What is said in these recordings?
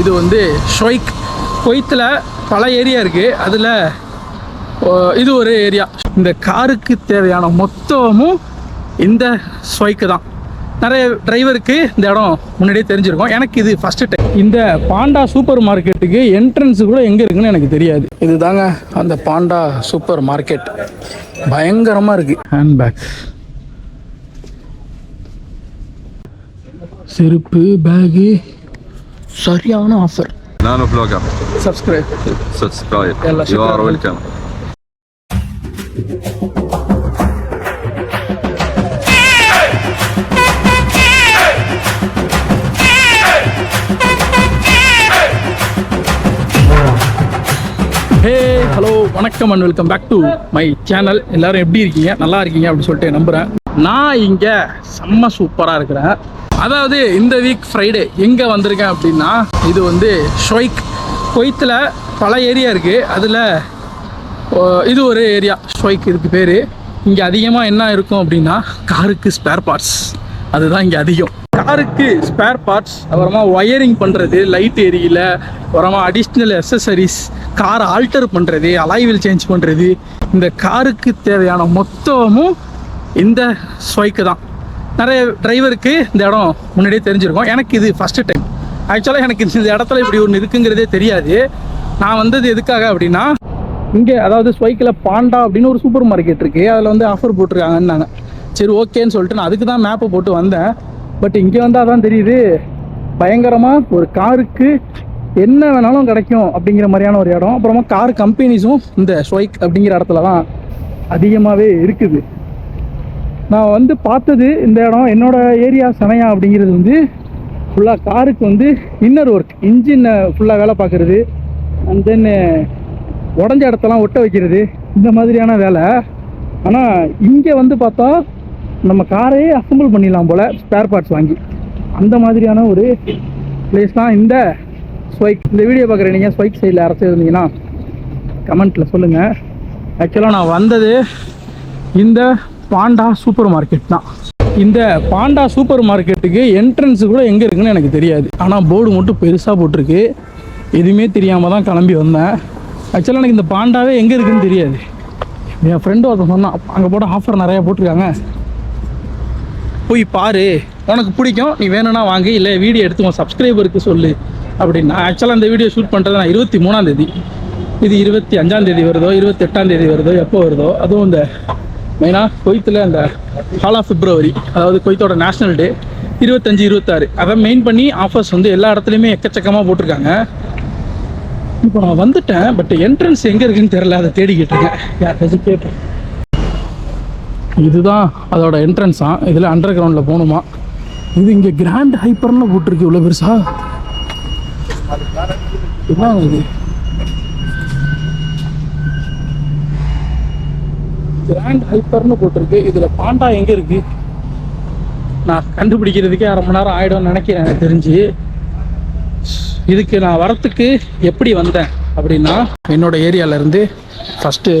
இது வந்து ஷொய்க். கொய்த்தில் பல ஏரியா இருக்குது அதில் இது ஒரு ஏரியா. இந்த காருக்கு தேவையான மொத்தமும் இந்த ஸ்வைக்கு தான். நிறைய டிரைவருக்கு இந்த இடம் முன்னாடியே தெரிஞ்சிருக்கும். எனக்கு இது ஃபஸ்ட்டு டைம் இந்த பாண்டா சூப்பர் மார்க்கெட்டுக்கு என்ட்ரன்ஸ் கூட எங்கே இருக்குன்னு எனக்கு தெரியாது. இது தாங்க அந்த பாண்டா சூப்பர் மார்க்கெட். பயங்கரமாக இருக்குது ஹேண்ட்பேக் செருப்பு பேகு சரியான offer Nano vlogger. Subscribe You are shukran. welcome. Hey hello வணக்கம் and welcome back to my channel எல்லாரும் எப்படி இருக்கீங்க? நல்லா இருக்கீங்க அப்படின்னு சொல்லிட்டு நம்புகிறேன் நான் இங்கே செம்ம சூப்பராக இருக்கிறேன். அதாவது இந்த வீக் ஃப்ரைடே எங்கே வந்திருக்கேன் அப்படின்னா இது வந்து ஷொய்க் கொய்த்தில் பல ஏரியா இருக்குது அதில் இது ஒரு ஏரியா ஷொய்க் இதுக்கு பேர். இங்கே அதிகமாக என்ன இருக்கும் அப்படின்னா காருக்கு ஸ்பேர் பார்ட்ஸ் அதுதான் இங்கே அதிகம். காருக்கு ஸ்பேர் பார்ட்ஸ் அப்புறமா ஒயரிங் பண்ணுறது லைட் ஏரியில் அப்புறமா அடிஷ்னல் அசசரிஸ் காரை ஆல்டர் பண்ணுறது அலைவில் சேஞ்ச் பண்ணுறது இந்த காருக்கு தேவையான மொத்தமும் இந்த ஸ்வைக்கு தான். நிறைய டிரைவருக்கு இந்த இடம் முன்னாடியே தெரிஞ்சிருக்கும். எனக்கு இது ஃபஸ்ட்டு டைம் ஆக்சுவலாக எனக்கு இந்த இடத்துல இப்படி ஒன்று இருக்குங்கிறதே தெரியாது. நான் வந்தது எதுக்காக அப்படின்னா இங்கே அதாவது ஸ்வைக்கில் பாண்டா அப்படின்னு ஒரு சூப்பர் மார்க்கெட் இருக்குது அதில் வந்து ஆஃபர் போட்டிருக்காங்கன்னாங்க. சரி ஓகேன்னு சொல்லிட்டு நான் அதுக்கு தான் மேப்பை போட்டு வந்தேன். பட் இங்கே வந்தால் தான் தெரியுது பயங்கரமாக ஒரு காருக்கு என்ன வேணாலும் கிடைக்கும் அப்படிங்கிற மாதிரியான ஒரு இடம். அப்புறமா கார் கம்பெனிஸும் இந்த ஸ்வைக் அப்படிங்கிற இடத்துல தான் அதிகமாகவே இருக்குது. நான் வந்து பார்த்தது இந்த இடம் என்னோட ஏரியா சமயா அப்படிங்கிறது வந்து ஃபுல்லாக காருக்கு வந்து இன்னர் ஒர்க் இன்ஜினை ஃபுல்லாக வேலை பார்க்குறது. அண்ட் தென் உடஞ்ச இடத்தெல்லாம் ஒட்ட வைக்கிறது. இந்த மாதிரியான வேலை. ஆனால் இங்கே வந்து பார்த்தா நம்ம காரையே அசம்பிள் பண்ணிடலாம் போல் ஸ்பேர் பார்ட்ஸ் வாங்கி. அந்த மாதிரியான ஒரு பிளேஸ் தான் இந்த ஸ்வைக் இந்த வீடியோ பார்க்குற நீங்கள் ஸ்வைக் சைடில் அரைச்சி இருந்தீங்கன்னா கமெண்ட்டில் சொல்லுங்கள் ஆக்சுவலாக நான் வந்தது இந்த பாண்டா சூப்பர் மார்க்கெட் தான். இந்த பாண்டா சூப்பர் மார்க்கெட்டுக்கு என்ட்ரன்ஸ் கூட எங்கே இருக்குன்னு எனக்கு தெரியாது. ஆனால் போர்டு மட்டும் பெருசாக போட்டிருக்கு. எதுவுமே தெரியாமல் தான் கிளம்பி வந்தேன். ஆக்சுவலாக எனக்கு இந்த பாண்டாவே எங்கே இருக்குன்னு தெரியாது. என் ஃப்ரெண்டு ஒருத்தன் சொன்னான் அங்கே போட ஆஃபர் நிறையா போட்டிருக்காங்க. போய் பாரு. உனக்கு பிடிக்கும். நீ வேணும்னா வாங்கி. இல்லை வீடியோ எடுத்து உன் சப்ஸ்கிரைபருக்கு சொல்லு. அப்படின்னா. ஆக்சுவலாக இந்த வீடியோ ஷூட் பண்ணுறது நான் இருபத்தி மூணாம் தேதி. இது இருபத்தி அஞ்சாம் தேதி வருதோ இருபத்தெட்டாந்தேதி தேதி வருதோ எப்போ வருதோ அதுவும் இந்த மெயினாக கொய்த்தில் அந்த ஹால் ஆஃப் பிப்ரவரி அதாவது கொய்த்தோட நேஷனல் டே இருபத்தஞ்சு இருபத்தாறு. அதை மெயின் பண்ணி ஆஃபர்ஸ் வந்து எல்லா இடத்துலையுமே எக்கச்சக்கமாக போட்டிருக்காங்க. இப்போ நான் வந்துட்டேன் பட் என்ட்ரன்ஸ் எங்கே இருக்குன்னு தெரில அதை தேடிக்கிட்டு இருக்கேன் யார்கிட்ட கேட்பேன் இதுதான் அதோட என்ட்ரன்ஸா இதில் அண்டர் கிரவுண்டில் போகணுமா? இது இங்கே கிராண்ட் ஹைப்பர்னு போட்டிருக்கு இவ்வளோ பெருசா? என்னங்க இது? கிராண்ட் ஹைப்பர்னு போட்டிருக்கு. இதில் பாண்டா எங்கே இருக்கு? நான் கண்டுபிடிக்கிறதுக்கே அரை மணி நேரம் ஆகிடும்னு நினைக்கிறேன் எனக்கு தெரிஞ்சு. இதுக்கு நான் வரத்துக்கு எப்படி வந்தேன் அப்படின்னா என்னோட ஏரியாவிலேருந்து ஃபஸ்ட்டு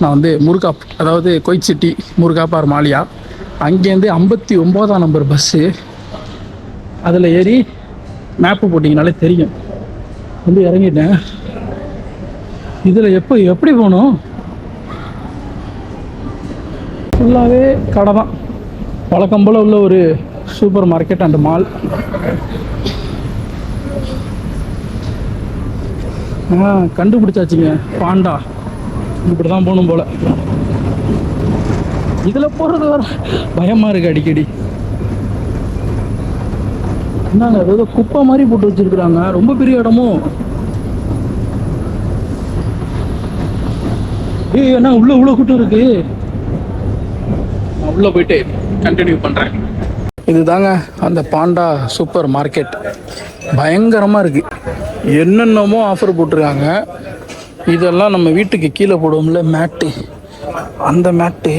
நான் வந்து முருகா அதாவது கொய்ச்சிட்டி முருகாப்பார் மாலியா அங்கேருந்து ஐம்பத்தி ஒம்போதாம் நம்பர் பஸ்ஸு அதில் ஏறி மேப்பு போட்டிங்கனாலே தெரியும். வந்து இறங்கிட்டேன். இதில் எப்போ எப்படி போகணும் ஃபுல்லாகவே கடை தான். வழக்கம் போல் உள்ள ஒரு சூப்பர் மார்க்கெட் அண்ட் மால். ஆ கண்டுபிடிச்சாச்சுங்க. பாண்டா. இப்படி தான் போகணும் போல். இதில் போகிறது வர பயமாக இருக்குது அடிக்கடி. என்னங்க ஏதோ குப்பை மாதிரி போட்டு வச்சிருக்கிறாங்க. ரொம்ப பெரிய இடமும் ஏய் என்ன உள்ள உள்ள கூட்டம் இருக்கு. உள்ளே போயிட்டு கண்டினியூ பண்றேன் இதுதாங்க அந்த பாண்டா சூப்பர் மார்க்கெட். பயங்கரமாக இருக்குது என்னென்னமோ ஆஃபர் போட்டிருக்காங்க. இதெல்லாம் நம்ம வீட்டுக்கு கீழே போடுவோம்ல மேட்டு அந்த மேட்டு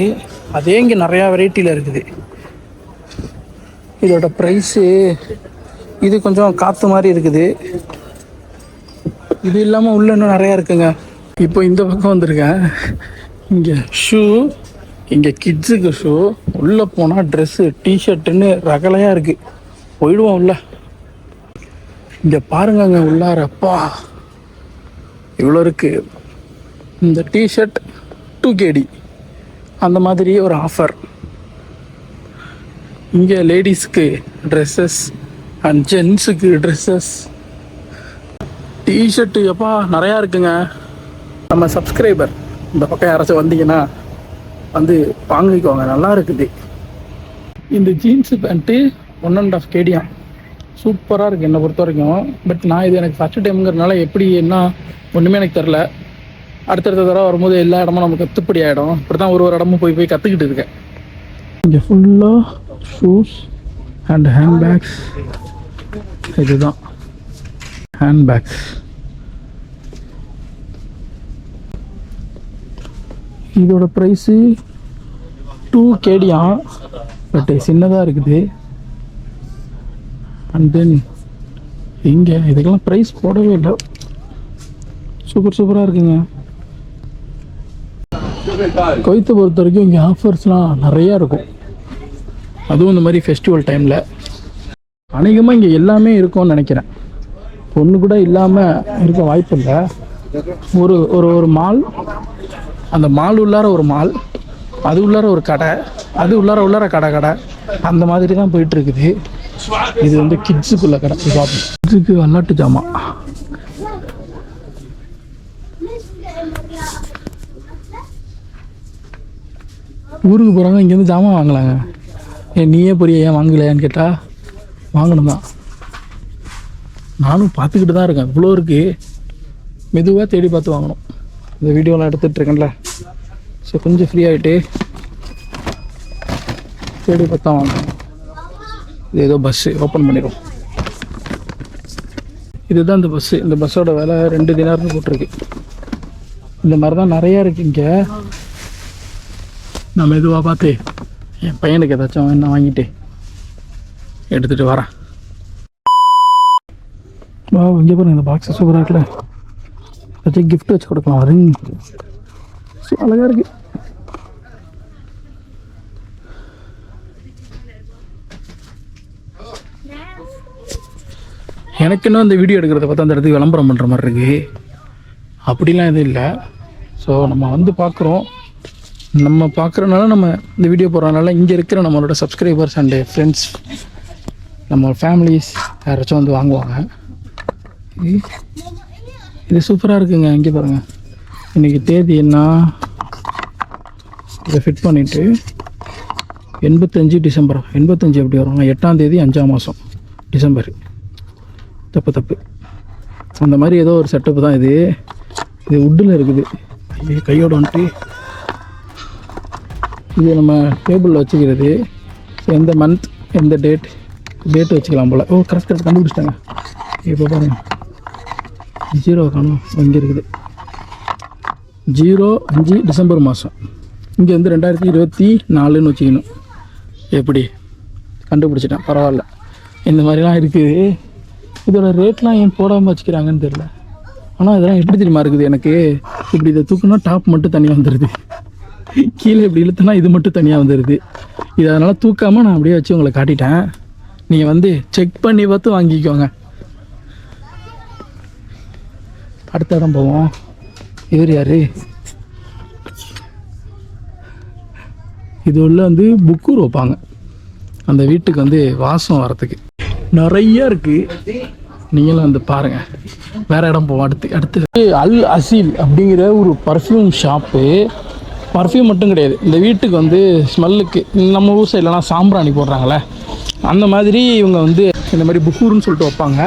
அதே இங்கே நிறையா வெரைட்டியில் இருக்குது. இதோட ப்ரைஸு இது கொஞ்சம் காற்று மாதிரி இருக்குது. இது இல்லாமல் உள்ள இன்னும் நிறையா இருக்குங்க. இப்போ இந்த பக்கம் வந்திருக்கேன். இங்கே ஷூ இங்கே கிட்ஸுக்கு ஷூ உள்ளே போனால் ட்ரெஸ்ஸு டிஷர்ட்டுன்னு ரகலையாக இருக்குது போயிடுவோம் உள்ள இங்கே பாருங்கங்க உள்ளாரப்பா இவ்வளோ இருக்குது இந்த டிஷர்ட் டூ கேடி அந்த மாதிரி ஒரு ஆஃபர் இங்கே லேடிஸ்க்கு ட்ரெஸ்ஸஸ் அண்ட் ஜென்ஸுக்கு ட்ரெஸ்ஸஸ் டிஷர்ட்டு எப்பா நிறையா இருக்குங்க. நம்ம சப்ஸ்கிரைபர் இந்த பக்கம் யாராச்சும் வந்தீங்கன்னா வந்து வாங்கிக்கோங்க நல்லா இருக்குது. இந்த jeans pant one and half கேடியாம் சூப்பராக இருக்குது என்னை பொறுத்த வரைக்கும் பட் நான் இது எனக்கு ஃபஸ்ட்டு டைம்ங்கிறதுனால எப்படி என்ன ஒன்றுமே எனக்கு தெரில அடுத்தடுத்த தடவை வரும்போது எல்லா இடமும் நமக்கு கத்துப்படி ஆகிடும் இப்படி தான் ஒரு ஒரு இடமும் போய் போய் கற்றுக்கிட்டு இருக்கேன். இங்கே ஃபுல்லாக ஷூஸ் அண்ட் ஹேண்ட்பேக்ஸ் இதுதான். ஹேண்ட்பேக்ஸ் இதோட ப்ரைஸு டூ கேடியா பட் சின்னதாக இருக்குது. அண்ட் தென் இங்கே இதுக்கெல்லாம் ப்ரைஸ் போடவே இல்லை. சூப்பர் சூப்பராக இருக்குங்க. கொய்த்தை பொறுத்த வரைக்கும் இங்கே ஆஃபர்ஸ்லாம் நிறையா இருக்கும். அதுவும் இந்த மாதிரி ஃபெஸ்டிவல் டைமில் அநேகமாக இங்கே எல்லாமே இருக்கும்னு நினைக்கிறேன். ஒன்று கூட இல்லாமல் இருக்க வாய்ப்பு இல்லை. ஒரு ஒரு ஒரு மால் அந்த மால் உள்ளார ஒரு மால் அது உள்ளார ஒரு கடை அது உள்ளார உள்ளார கடை கடை. அந்த மாதிரி தான் போயிட்டு இருக்குது இது வந்து கிட்ஸுக்குள்ள கடை. கிட்ஸுக்கு விளாட்டு ஜாமான் ஊருக்கு போகிறவங்க இங்கேருந்து ஜாமான் வாங்கலாங்க. ஏன் நீயே புரிய ஏன் வாங்கலையான்னு கேட்டால் வாங்கணும் தான். நானும் பார்த்துக்கிட்டு தான் இருக்கேன். இவ்வளோ இருக்குது மெதுவாக தேடி பார்த்து வாங்கணும். இந்த வீடியோலாம் எடுத்துகிட்டு இருக்கேன்ல ஸோ கொஞ்சம் ஃப்ரீ ஆகிட்டு தேடி பார்த்தா வாங்க. இது ஏதோ பஸ்ஸு ஓப்பன் பண்ணிடும் இதுதான் இந்த பஸ்ஸு இந்த பஸ்ஸோட விலை ரெண்டு தினார்னு போட்டிருக்கு. இந்த மாதிரி தான் நிறையா இருக்குது இங்கே. நான் மெதுவாக பார்த்து என் பையனுக்கு ஏதாச்சும் என்ன வாங்கிட்டு எடுத்துகிட்டு வரேன். வா இங்கே பாருங்க இந்த பாக்ஸு சூப்பராக இருக்குல்ல. வச்சு கிஃப்ட் வச்சு கொடுக்கலாம். ரிங் அழகாக இருக்குது எனக்கு இன்னும் இந்த வீடியோ எடுக்கிறத பார்த்தா அந்த இடத்துக்கு விளம்பரம் பண்ணுற மாதிரி இருக்கு. அப்படிலாம் எதுவும் இல்லை. ஸோ நம்ம வந்து பார்க்குறோம். நம்ம பார்க்குறனால நம்ம இந்த வீடியோ போடுறதுனால இங்கே இருக்கிற நம்மளோட சப்ஸ்கிரைபர்ஸ் அண்டு ஃப்ரெண்ட்ஸ் நம்ம ஃபேமிலிஸ் யாராச்சும் வந்து வாங்குவாங்க. இது- சூப்பராக இருக்குங்க இங்கே பாருங்கள் இன்றைக்கி தேதி என்ன? இதை ஃபிட் பண்ணிவிட்டு எண்பத்தஞ்சு டிசம்பர். எண்பத்தஞ்சு எப்படி வரும் எட்டாம் தேதி அஞ்சாம் மாதம் டிசம்பர். தப்பு தப்பு. அந்த மாதிரி ஏதோ ஒரு செட்டப் தான் இது. இது உட்டில் இருக்குது. இது கையோட வந்துட்டு. இது நம்ம டேபிளில் வச்சுக்கிறது. எந்த மந்த் எந்த டேட் டேட் வச்சுக்கலாம் போல். ஓ கரெக்ட் கரெக்ட் கண்டுபிடிச்சிட்டாங்க. இப்போ பாருங்கள் ஜீரோ காணும். இங்கே இருக்குது. ஜீரோ அஞ்சு டிசம்பர் மாதம் இங்கே வந்து ரெண்டாயிரத்தி இருபத்தி நாலுன்னு வச்சுக்கணும். எப்படி? கண்டுபிடிச்சிட்டேன். பரவாயில்ல. இந்த மாதிரிலாம் இருக்குது. இதோட ரேட்லாம் ஏன் போடாமல் வச்சுக்கிறாங்கன்னு தெரில ஆனால் இதெல்லாம் எப்படி தெரியுமா இருக்குது எனக்கு? இப்படி இதை தூக்குனா டாப் மட்டும் தனியாக வந்துடுது கீழே இப்படி இழுத்தனா இது மட்டும் தனியாக வந்துடுது இது அதனால் தூக்காமல் நான் அப்படியே வச்சு உங்களை காட்டிட்டேன். நீங்கள் வந்து செக் பண்ணி பார்த்து வாங்கிக்கோங்க. அடுத்த இடம் போவோம். இவர் யாரு? இது உள்ள வந்து புக்கூர் வைப்பாங்க அந்த வீட்டுக்கு வந்து வாசம் வரத்துக்கு நிறைய இருக்கு. நீங்களும் வந்து பாருங்க. வேற இடம் போவோம். அடுத்து அடுத்து. அல் அசீல் அப்படிங்கிற ஒரு பர்ஃப்யூம் ஷாப்பு பர்ஃப்யூம் மட்டும் கிடையாது. இந்த வீட்டுக்கு வந்து ஸ்மெல்லுக்கு நம்ம ஊர் சைட்லலாம் சாம்பிராணி போடுறாங்களே அந்த மாதிரி இவங்க வந்து இந்த மாதிரி புக்கூர்னு சொல்லிட்டு வைப்பாங்க.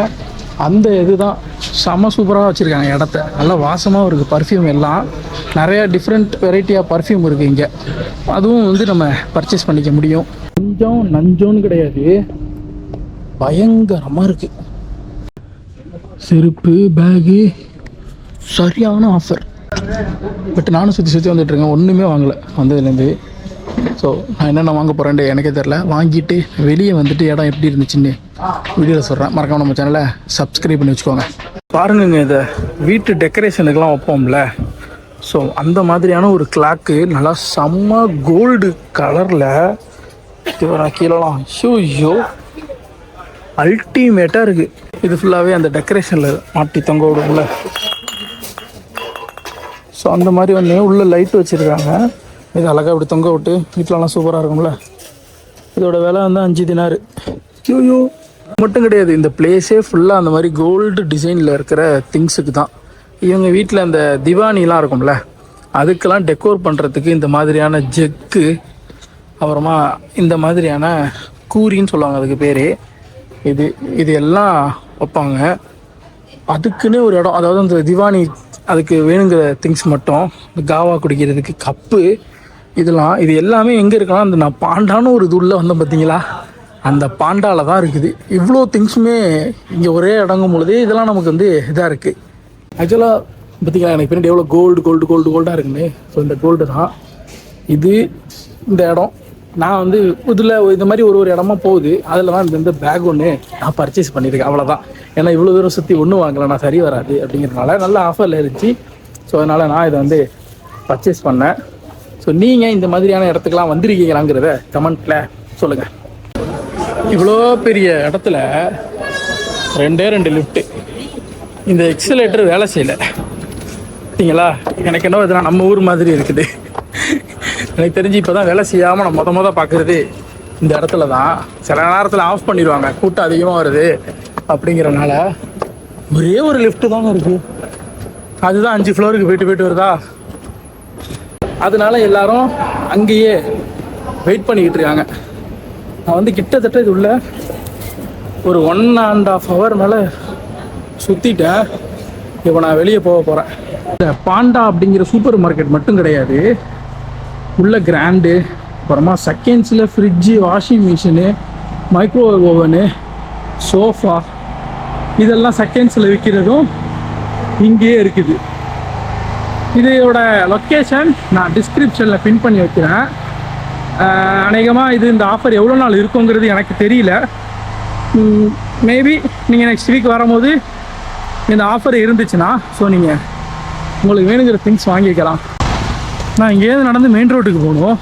அந்த இது தான் செம சூப்பராக வச்சுருக்காங்க இடத்த. நல்லா வாசமாகவும் இருக்குது பர்ஃப்யூம் எல்லாம். நிறையா டிஃப்ரெண்ட் வெரைட்டியாக பர்ஃப்யூம் இருக்குது இங்கே. அதுவும் வந்து நம்ம பர்ச்சேஸ் பண்ணிக்க முடியும். கொஞ்சம் நஞ்சோன்னு கிடையாது. பயங்கரமாக இருக்குது செருப்பு பேகு சரியான ஆஃபர் பட் நானும் சுற்றி சுற்றி வந்துட்டுருக்கேன் ஒன்றுமே வாங்கலை. வந்ததுலேருந்து ஸோ நான் என்னென்ன வாங்க போகிறேன்ட்டு எனக்கே தெரில வாங்கிட்டு வெளியே வந்துட்டு இடம் எப்படி இருந்துச்சுன்னு வீடியோவில் சொல்கிறேன் மறக்காம நம்ம சேனலை சப்ஸ்கிரைப் பண்ணி வச்சுக்கோங்க. பாருங்கங்க இதை வீட்டு டெக்கரேஷனுக்கெலாம் வைப்போம்ல. ஸோ அந்த மாதிரியான ஒரு கிளாக்கு நல்லா செம்ம கோல்டு கலரில் நான் கீழலாம் ஷூயோ அல்டிமேட்டாக இருக்குது இது ஃபுல்லாகவே அந்த டெக்கரேஷனில் மாட்டி தொங்க விடும்ல. ஸோ அந்த மாதிரி வந்து உள்ளே லைட் வச்சுருக்காங்க. இது அழகாக இப்படி தொங்க விட்டு வீட்டிலலாம் சூப்பராக இருக்கும்ல. இதோட விலை வந்து அஞ்சு தினாரு யூ மட்டும் கிடையாது இந்த பிளேஸே ஃபுல்லாக அந்த மாதிரி கோல்டு டிசைனில் இருக்கிற திங்ஸுக்கு தான். இவங்க வீட்டில் அந்த திவானிலாம் இருக்கும்ல அதுக்கெல்லாம் டெக்கோர் பண்ணுறதுக்கு இந்த மாதிரியான ஜெக்கு அப்புறமா இந்த மாதிரியான கூரின்னு சொல்லுவாங்க அதுக்கு பேர். இது இது எல்லாம் வைப்பாங்க. அதுக்குன்னே ஒரு இடம் அதாவது அந்த திவானி அதுக்கு வேணுங்கிற திங்ஸ் மட்டும் இந்த காவா குடிக்கிறதுக்கு கப்பு இதெல்லாம் இது எல்லாமே எங்கே இருக்குன்னா அந்த நான் பாண்டான்னு ஒரு இது உள்ள வந்தேன் பார்த்தீங்களா அந்த பாண்டாவில் தான் இருக்குது. இவ்வளோ திங்ஸுமே இங்கே ஒரே இடங்கும் பொழுது இதெல்லாம் நமக்கு வந்து இதாக இருக்குது ஆக்சுவலாக பார்த்தீங்களா எனக்கு பின்னாடி எவ்வளோ கோல்டு கோல்டு கோல்டு கோல்டாக இருக்குன்னு. ஸோ இந்த கோல்டு தான். இது இந்த இடம். நான் வந்து இதில் இந்த மாதிரி ஒரு ஒரு இடமா போகுது. அதில் தான் இந்த- இந்த பேக் ஒன்று நான் பர்ச்சேஸ் பண்ணியிருக்கேன். அவ்வளோதான் ஏன்னா இவ்வளோ தூரம் சுற்றி ஒன்றும் வாங்கலை. நான் சரி வராது அப்படிங்கிறதுனால நல்ல ஆஃபரில் இருந்துச்சு. ஸோ அதனால் நான் இதை வந்து பர்ச்சேஸ் பண்ணேன். ஸோ நீங்கள் இந்த மாதிரியான இடத்துக்குலாம் வந்திருக்கீங்களாங்கிறத கமெண்ட்டில் சொல்லுங்கள் இவ்வளோ பெரிய இடத்துல ரெண்டே ரெண்டு லிஃப்ட்டு இந்த எக்ஸலேட்டர் வேலை செய்யலை. பார்த்தீங்களா? எனக்கு என்ன இதெல்லாம் நம்ம ஊர் மாதிரி இருக்குது. எனக்கு தெரிஞ்சு இப்போ தான் வேலை செய்யாமல் நான் மொத மொதல் பார்க்குறது இந்த இடத்துல தான். சில நேரத்தில் ஆஃப் பண்ணிடுவாங்க. கூட்டம் அதிகமாக வருது அப்படிங்கிறனால ஒரே ஒரு லிஃப்ட்டு தாங்க இருக்குது அதுதான் அஞ்சு ஃப்ளோருக்கு போயிட்டு போயிட்டு வருதா? அதனால எல்லாரும் அங்கேயே வெயிட் பண்ணிக்கிட்டு இருக்காங்க. நான் வந்து கிட்டத்தட்ட இது உள்ள ஒரு ஒன் அண்ட் ஆஃப் ஹவர் மேலே சுற்றிட்டேன் இப்போ நான் வெளியே போக போகிறேன் இந்த பாண்டா அப்படிங்கிற சூப்பர் மார்க்கெட் மட்டும் கிடையாது. உள்ள கிராண்டு அப்புறமா செகண்ட்ஸில் fridge washing machine microwave oven sofa இதெல்லாம் செகண்ட்ஸில் விற்கிறதும் இங்கேயே இருக்குது. இதோட லொக்கேஷன் நான் டிஸ்கிரிப்ஷனில் பின் பண்ணி வைக்கிறேன். அநேகமாக இது இந்த ஆஃபர் எவ்வளோ நாள் இருக்குங்கிறது எனக்கு தெரியல. மேபி நீங்கள் நெக்ஸ்ட் வீக் வரும்போது இந்த ஆஃபர் இருந்துச்சுன்னா ஸோ நீங்கள் உங்களுக்கு வேணுங்கிற திங்ஸ் வாங்கிக்கலாம். நான் இங்கேருந்து நடந்து மெயின் ரோட்டுக்கு போகணும்.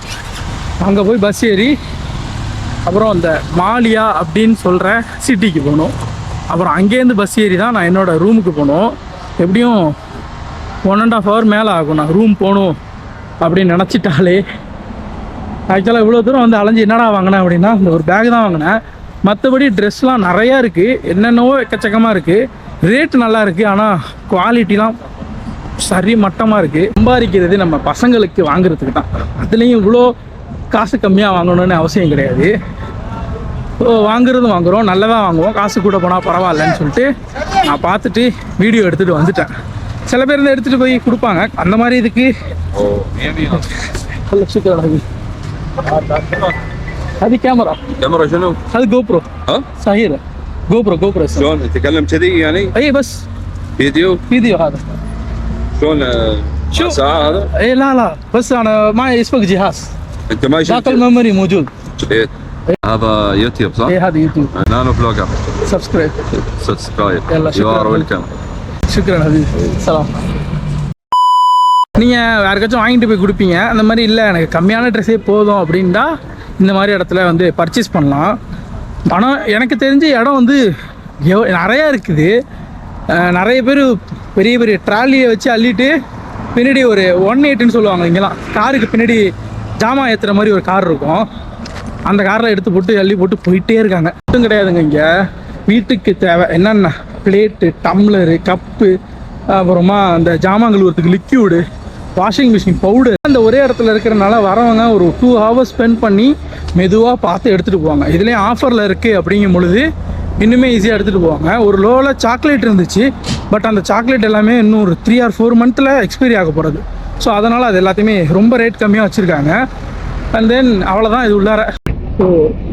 அங்கே போய் பஸ் ஏறி அப்புறம் அந்த மாலியா அப்படின்னு சொல்கிற சிட்டிக்கு போகணும். அப்புறம் அங்கேருந்து பஸ் ஏறி தான் நான் என்னோடய ரூமுக்கு போகணும். எப்படியும் ஒன் அண்ட் ஆஃப் ஹவர் மேலே ஆகும். நான் ரூம் போகணும் அப்படின்னு நினச்சிட்டாலே. ஆக்சுவலாக இவ்வளோ தூரம் வந்து அலைஞ்சு என்னடா வாங்கினேன் அப்படின்னா இந்த ஒரு பேக் தான் வாங்கினேன். மற்றபடி ட்ரெஸ்லாம் நிறையா இருக்குது என்னென்னவோ எக்கச்சக்கமாக இருக்குது ரேட் நல்லா இருக்குது ஆனால் குவாலிட்டிலாம் சரி மட்டமாக இருக்குது சம்பாதிக்கிறது நம்ம பசங்களுக்கு வாங்குறதுக்கு தான். அதுலேயும் இவ்வளோ காசு கம்மியாக வாங்கணும்னு அவசியம் கிடையாது. ஸோ வாங்குறதும் வாங்குகிறோம் நல்லதாக வாங்குவோம். காசு கூட போனால் பரவாயில்லன்னு சொல்லிட்டு நான் பார்த்துட்டு வீடியோ எடுத்துகிட்டு வந்துட்டேன். சில பேர் இருந்து எடுத்துகிட்டு போய் கொடுப்பாங்க அந்த மாதிரி இதுக்கு நல்ல சூப்பராக இருக்குது هذه كاميرا كاميرا شنو؟ هذا جو برو ها؟ صغيرة جو برو جو برو شلون تتكلم كذي يعني؟ اي بس فيديو؟ فيديو هذا شلون آه، شو؟ ساعة هذا؟ اي لا لا بس انا معي اسمك جهاز انت ما ذاك شفت الميموري موجود إيه. هذا يوتيوب صح؟ اي هذا يوتيوب نانو فلوجر سبسكرايب سبسكرايب يلا، يو شكراً. ار ويلكم சுக்ரன் அது. சலாம். நீங்கள் யாருக்காச்சும் வாங்கிட்டு போய் கொடுப்பீங்க. அந்த மாதிரி இல்லை எனக்கு கம்மியான ட்ரெஸ்ஸே போதும் அப்படின்னா இந்த மாதிரி இடத்துல வந்து பர்ச்சேஸ் பண்ணலாம். பணம் எனக்கு தெரிஞ்ச இடம் வந்து எவ் நிறையா இருக்குது. நிறைய பேர் பெரிய பெரிய ட்ராலியை வச்சு அள்ளிட்டு பின்னாடி ஒரு ஒன் எயிட்டுன்னு சொல்லுவாங்க இங்கெல்லாம். காருக்கு பின்னாடி ஜாமான் ஏற்றுற மாதிரி ஒரு கார் இருக்கும். அந்த காரில் எடுத்து போட்டு அள்ளி போட்டு போயிட்டே இருக்காங்க. மட்டும் கிடையாதுங்க இங்கே. வீட்டுக்கு தேவை. என்னென்ன? பிளேட்டு டம்ளரு கப்பு அப்புறமா அந்த ஜாமான் கழுவுறதுக்கு லிக்யூடு வாஷிங் மிஷின் பவுடர் அந்த ஒரே இடத்துல இருக்கிறனால வரவங்க ஒரு டூ ஹவர்ஸ் ஸ்பெண்ட் பண்ணி மெதுவாக பார்த்து எடுத்துகிட்டு போவாங்க. இதுலேயும் ஆஃபரில் இருக்குது அப்படிங்கும் பொழுது இன்னுமே ஈஸியாக எடுத்துகிட்டு போவாங்க. ஒரு லோவில் சாக்லேட் இருந்துச்சு பட் அந்த சாக்லேட் எல்லாமே இன்னும் ஒரு த்ரீ ஆர் ஃபோர் மந்த்தில் எக்ஸ்பைரி ஆக போகிறது ஸோ அதனால் அது எல்லாத்தையுமே ரொம்ப ரேட் கம்மியாக வச்சுருக்காங்க. அண்ட் தென் அவ்வளோதான் இது உள்ளார. ஸோ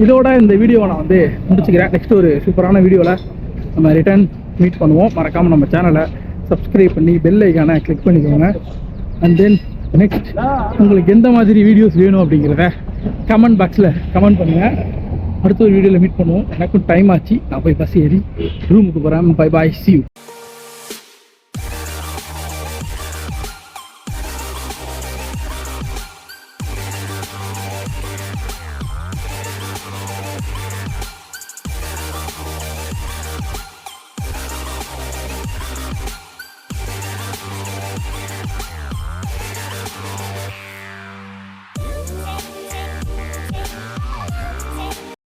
இதோட இந்த வீடியோவை நான் வந்து முடிச்சுக்கிறேன். நெக்ஸ்ட் ஒரு சூப்பரான வீடியோவில் நம்ம ரிட்டர்ன் மீட் பண்ணுவோம். மறக்காமல் நம்ம சேனலை சப்ஸ்கிரைப் பண்ணி பெல் ஐக்கானை கிளிக் பண்ணிக்கோங்க. அண்ட் தென் நெக்ஸ்ட் உங்களுக்கு எந்த மாதிரி வீடியோஸ் வேணும் அப்படிங்கிறத கமெண்ட் பாக்ஸில் கமெண்ட் பண்ணுங்கள் அடுத்த ஒரு வீடியோவில் மீட் பண்ணுவோம். எனக்கும் டைம் ஆச்சு. நான் போய் பஸ் ஏறி ரூமுக்கு போகிறேன் பை பாய் சி யூ